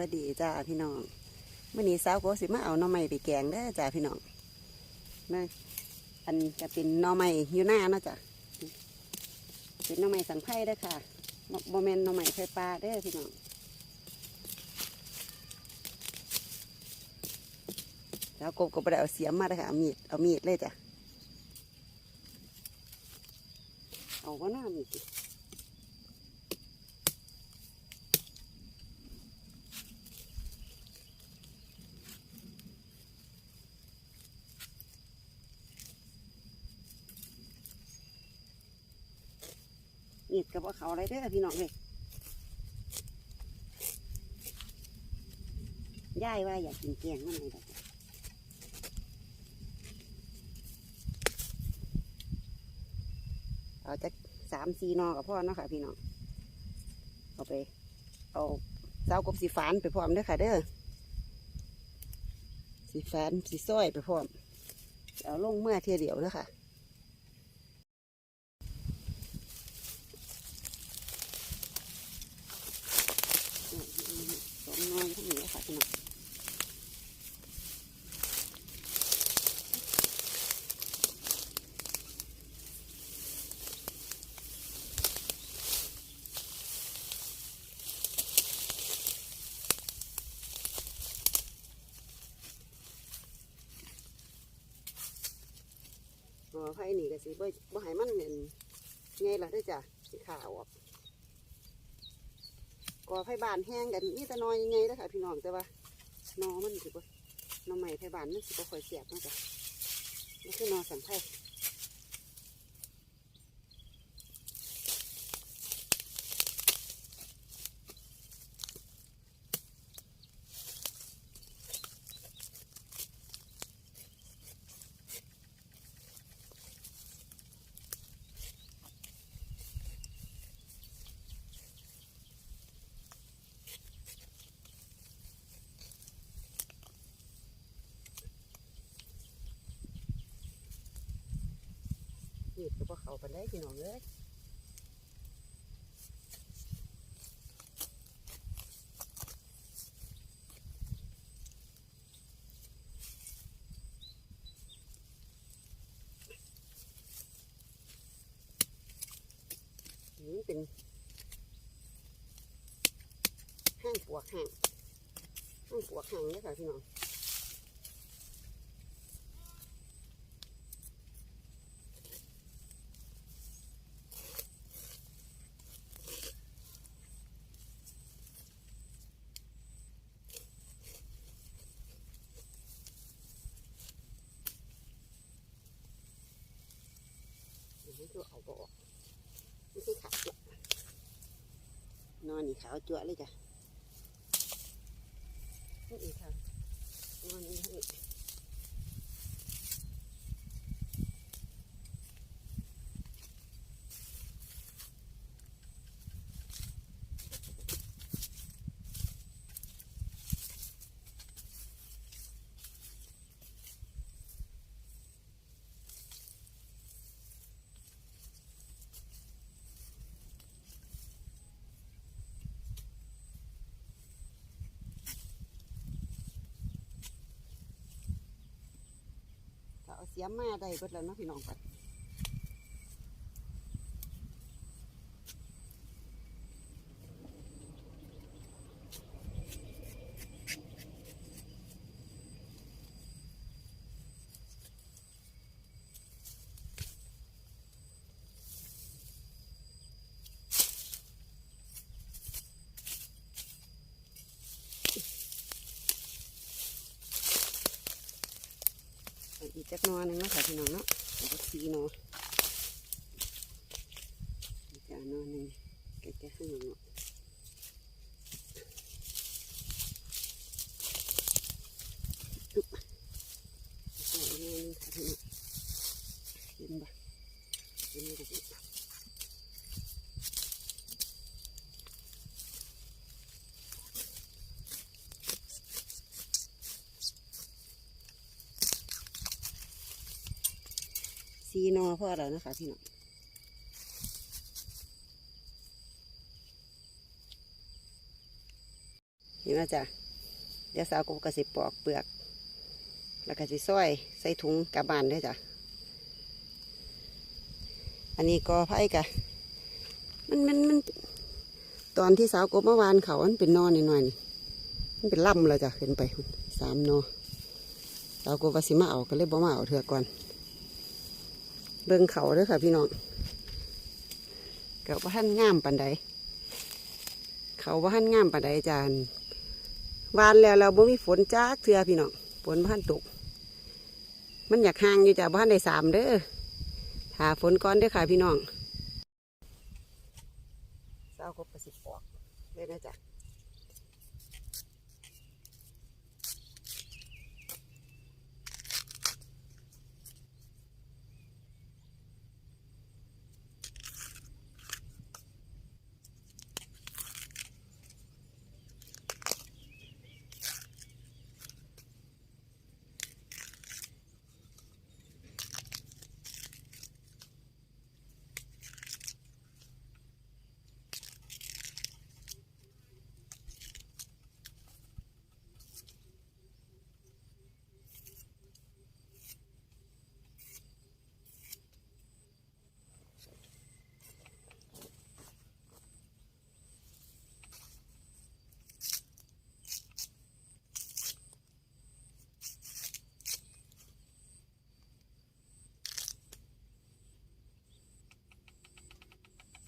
วัสดีจ้าพี่น้องเมื่อนี้สาวก็สิมาเอาหน่อไม้ไปแกงเด้จ้าพี่น้องนะอันจะเป็นหน่อไม้อยู่หน้าเนาะจ้ะเป็นหน่อไม้สังไพ่เด้ค่ะบ่บ่แมนหน่อไม้ไฟปลาเด้พี่น้องสาวโกบก็บ่ได้เอาเสียมมาเด้ค่ะเอามีดเอามีดเลยจ้ะเอาว่าหน้ามีด สิมีดกับว่าเขาอะไรเด้อพี่น้องเลยย่ายว่าอยากกินแกงมันเลยดอกเอาจะสามสี่นอกับพ่อเนาะค่ะ พี่น้อง เอาไป เอาเจ้ากบสีฟานไปพร้อมเด้อค่ะ เด้อ สีฟานสีส้อยไปพร้อม เอาลงเมื่อเทียเดียวเด้อค่ะ สองน้อยทั้งนี้ ค่ะพี่น้องไผ่นี่ก็สิบ่บ่ให้มันเห็นไงล่ะเด้อจ้ะสิขาวออก ก่อไผ่บานแห้งกันนี่แต่น้อยยังไงนะคะพี่น้องแต่ว่าหนอมันสิบ่หนอใหม่ไผ่บานมันสิบ่ค่อยเสียบเนาะจ้ะนี่คือหนอสังไผ่ นี่ก็บ่เขาไปได้พี่น้องเลยนี่เป็นห้างปวกห่างห้างปวกห่างเลยค่ะพี่น้อง นี่คือเอาบออกไม่ใช่ขาวละนอนนี่ขาว จั่วเลยจ้ะนี่อีกค่ะนอนนี่ให้ถ้า เสียมมาได้เบิดแล้วเนาะพี่น้องกัน จักนอหนึงเนาะค่ะพี่น้องเนาะเอาสักสีหนออีกจานนอหนึงแกะๆให้หน่อยจุ๊บใส่อีกหนอหนึงค่ะพี่น้องเห็นบ่เห็นบ่จ้ะ สีนอพอแล้วนะคะพี่น้องนี่นะจ๊ะเดี๋ยวสาวกบกระสิปอกเปลือก แล้วก็สิซอยใส่ถุงกลับบานด้วยจ้ะอันนี้กอไผ่กะมันมันมันตอนที่สาวกบเมื่อวานเขามันเป็นนอนหน่อยนี่มันเป็นล่ำแล้วจ้ะขึ้นไปสามนอสาวกบว่าสิมาเอาก็เลยบ่มาเอาเถื่อก่อน เบิ่งเขาเด้อค่ะ พี่น้องกับว่าท่านงามปันใดเขาว่าท่านงามปันใดจานวานแล้วเราบ่มีฝนจักเถื่อพี่น้องฝนบ้านตก มันอยากห่างอยู่จ้ะบ้านได้สามเด้อหาฝนก่อนเด้อค่ะพี่น้องเศร้าก็ประสิทธิ์ปอกเลยนะจ๊ะ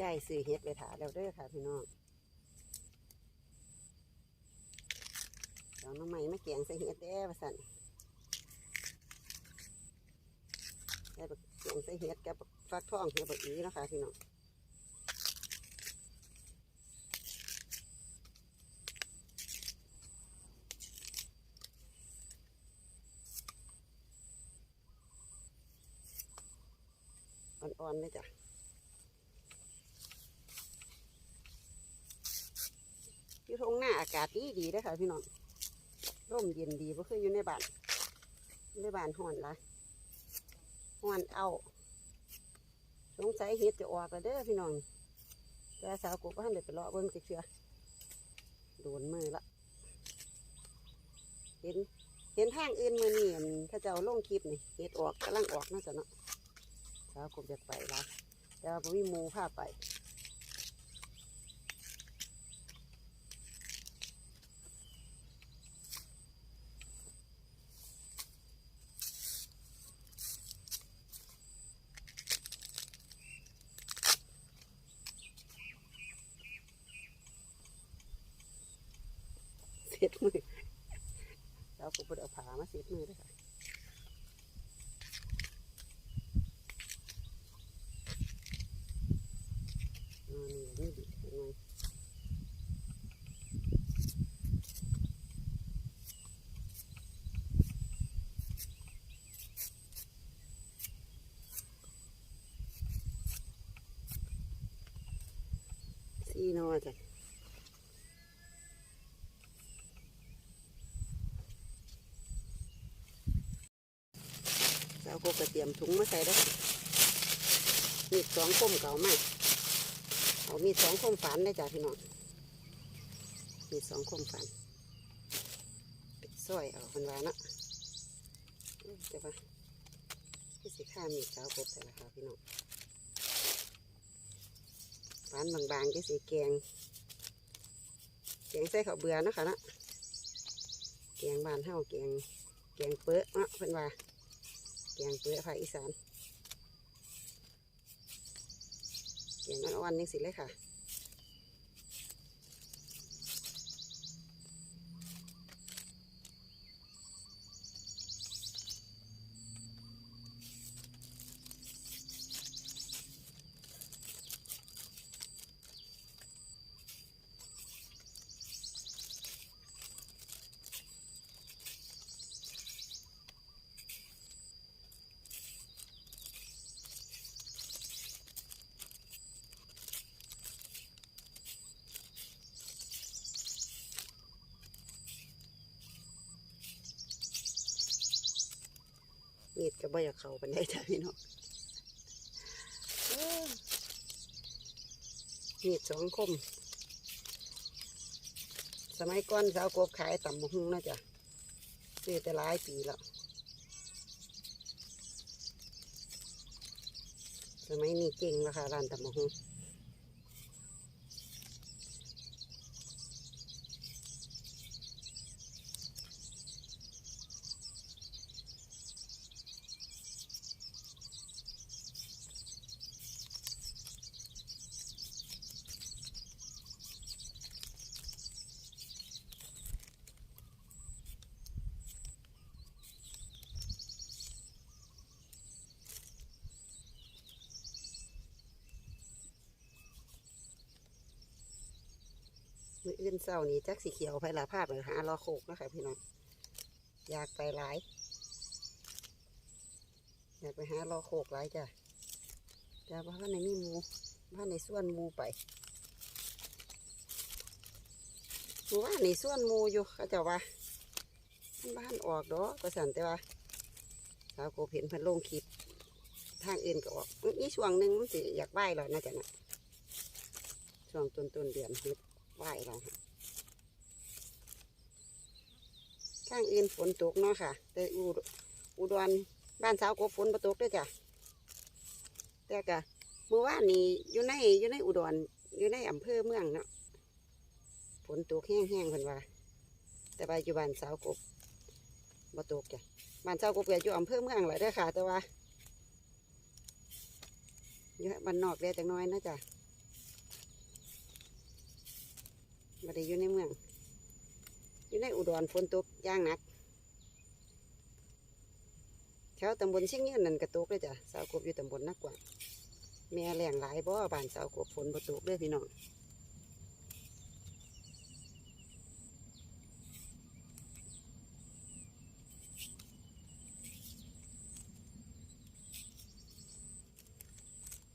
ยายซื้อเฮ็ดไปถาแล้วเด้อค่ะพี่น้องเอาน้องใหม่มาแกงใส่เฮ็ดแด้ว่าสั่นได้บักแกงใส่เฮ็ดกับบักฟักทองเฮ็ดแบักอีเนะคะพี่น้องอ่อนๆเลยจ้ะ อยู่ท งหน้าอากาศดีดีเด้ค่ะพี่น้องร่มเย็นดีเพราะคืออยู่ในบ้านในบ้านห่อนละห่อนเอาสงสัยเห็ดจะออกแล้วเด้อพี่น้องแต่สาวกบก็ห้เด็ไปเลาะเบิ้งสิเชื่อโดนมือละเห็นเห็นทางอื่นมือนี่นถ้าเจ้าลงคลิปนี่เห็ดออกกำลังออกน่าจะเนาะสาวกบอยากไปละแต่ว่าผมมีมูพาไป เสียดมือเราก็ไดเอาผามาเสียดมือด้วยค่ะนี่นี่ดิยังไงสี่นอจ้ะ เรา ก็กระเตรียมถุงมาใส่ได้มีดสองคมเก่ามากเอามีดสองคมฝันได้จ้ะพี่น้องมีดสองคมฝันป็ดซอยเอาคนวานะจะปะพี่สิข้ามีดสาวกบแต่ละค่ะพี่น้องฝันบางๆก็สีแกงแกงใส่ข้าวเบื่อนะคะนะแกงบานเฮาแกงแกงเปื้อะเนาะเพิ่นว่า กงเปื้อภาคอีสานแกงอ่อนๆนี่สิเลยค่ะ บ่อยากเข้าไปได้จ้ะพี่น้องเอ้อมีดสองคม สมัยก่อนสาวกบขายตำมุ่งนะจ๊ะซื้อแต่หลายปีแล้ว สมัยนี้เก่งแล้วค่ะร้านตำมุ่ง มืออื่นเศร้านี้จักสีเขียวไผ่ละภาพเลยหารอโคกนะคะพี่น้องอยากไปหลาย อยากไปหารอโคกหลายจ้ะแต่ว่าในมีหมูว่าในส่วนมูไปมูว่าในส่วนมูอยู่เขาจะว่าบ้านออกดอกก็สันแต่ว่าสาวโกเห็นพันลงคลิปทางอื่นก็ออกมีช่วงหนึ่งมันสิอยากไหว้แล้วนะจ๊ะนะช่วงต้นต้นเดือนเฮ็ด ไหวเราค่ะข้างอื่นฝนตกเนาะค่ะ แต่อุดอุดรบ้านสาวกบฝนประตกด้วยจ้ะแต่กะเมื่อวานนี้อยู่ในอยู่ในอุดรอยู่ในอำเภอเมืองเนาะฝนตกแห้งๆเพิ่นว่า แต่ว่าอยู่บ้านสาวกบบ่ตกจ้ะบ้านสาวกบก็อยู่อำเภอเมืองแหละเด้อค่ะ แต่ว่าอยู่บ้านนอกเดียจังน้อยนะจ้ะ มาได้อยู่ในเมือง อยู่ในอุดรฝนตกย่างหนักแถวตำบลเชียงยืนนั่นกระตกเลยจ้ะสาวกบอยู่ตำบลนักกว่าแม่แรงหลายบ่บ้านสาวกบฝนบ่ตกเด้อพี่น้อง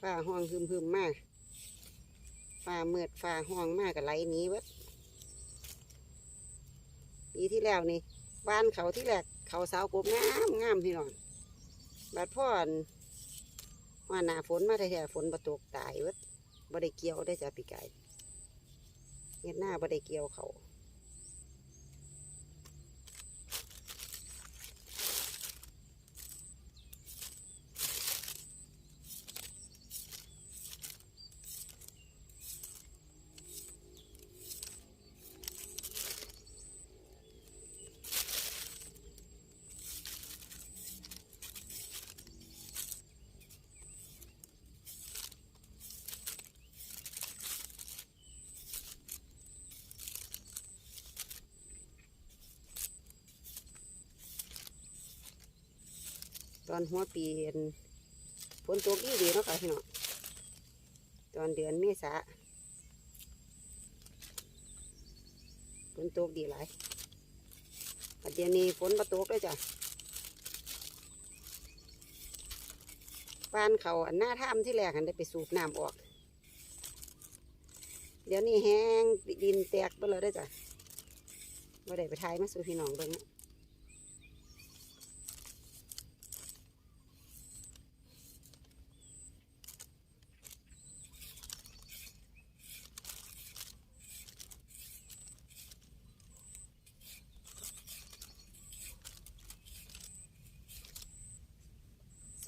ฟ้าห้องฮึมฮึมๆมาก ฟ้ามืดฟ้าห้องมากกับไหลนี้วัดปีที่แล้วนี่บ้านเขาที่แรกเขาสาวกบงามงามพี่น้องบัดพ่อนว่าหนาฝนมาแท้ๆฝนประตกตายวัดบ่ได้เกี่ยวได้จ้ะปีไก่เฮ็ดหน้าบ่ได้เกี่ยวเขา ตอนหัวปีเห็นฝนตกดีดีๆเนาะค่ะพี่น้องตอนเดือนเมษาฝนตกดีหลายปัจเดี๋ยนี้ฝนมาตกเลยจ้ะบ้านเขาอันหน้าถ้ำที่แรกอันได้ไปสูบน้ำออก เดี๋ยวนี้แห้งดินแตกไปเลยได้จ้ะม่ได้ไปทายมาสู่พี่น้องเบิ่ง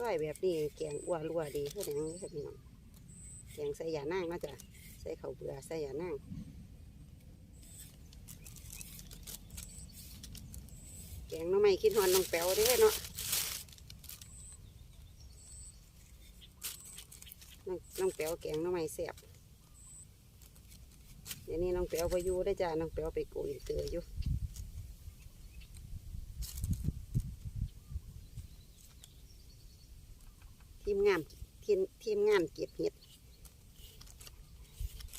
ซอยแบบนี้แกงอ้วรัวดีเพื่อนยังค่ะพี่น้องแกงใส่ยานั่งนะจ้ะใส่ข้าวเบื่อใส่ยานั่งแกงน้องไม่คิดฮอนน้องแป๋วเด้เนาะน้องแป๋วแกงน้องไม่แซ่บเดี๋ยวนี้น้องแป๋วไปอยู่ได้จ้ะน้องแป๋วไปโกอินเตออยู่ ทีมงานทีมทีมงานเก็บเห็ด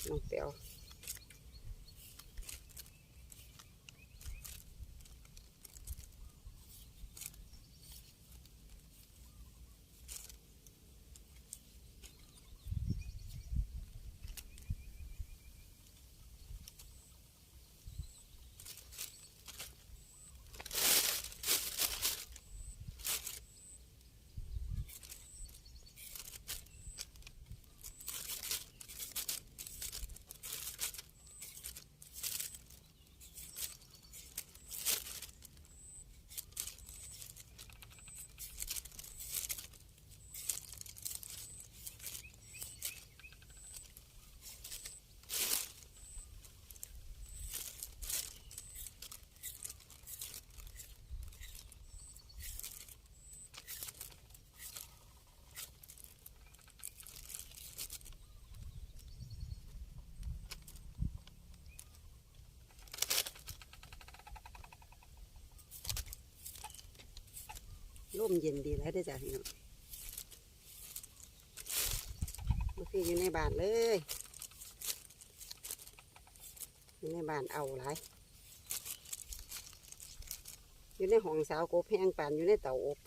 น้องเปียว ร่มเย็นดีแล้วได้จ้ะพี่น้องก็คืออยู่ในบ้านเลยอยู่ในบ้านเอาหลายอยู่ในห้องสาวกบแห้งปานอยู่ในเตาอบ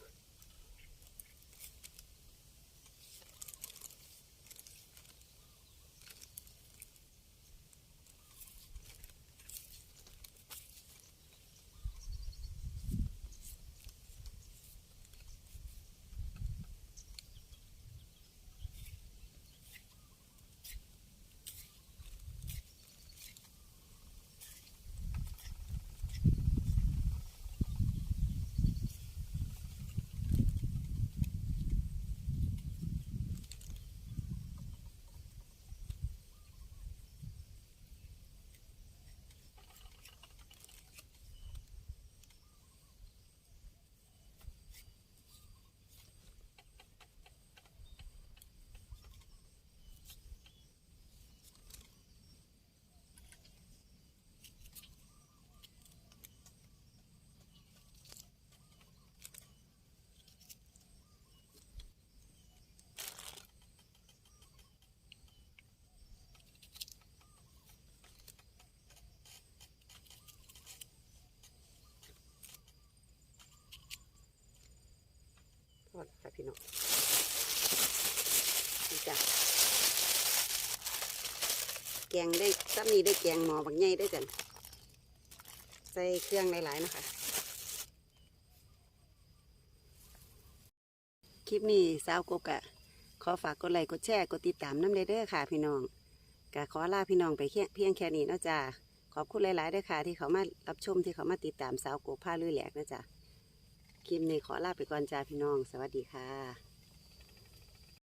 ทอดค่ะพี่น้องนี่จ้ะแกงได้ซ้ำนี้ได้แกงหมอบางใหญ่ได้อกันใส่เครื่องหลายๆนะคะคลิปนี้สาวกบกะขอฝากกดไลค์กดแชร์กดติดตามน้ำเด้อค่ะ พี่น้องกะขอลาพี่น้องไปเพียงแค่นี้นะจ้าขอบคุณหลายๆเด้อค่ะ ที่เขามารับชมที่เขามาติดตามสาวกบผ้าลุยแหลกนะจ้ะ คลิปนี้ขอลาไปก่อนจ้าพี่น้อง สวัสดีค่ะ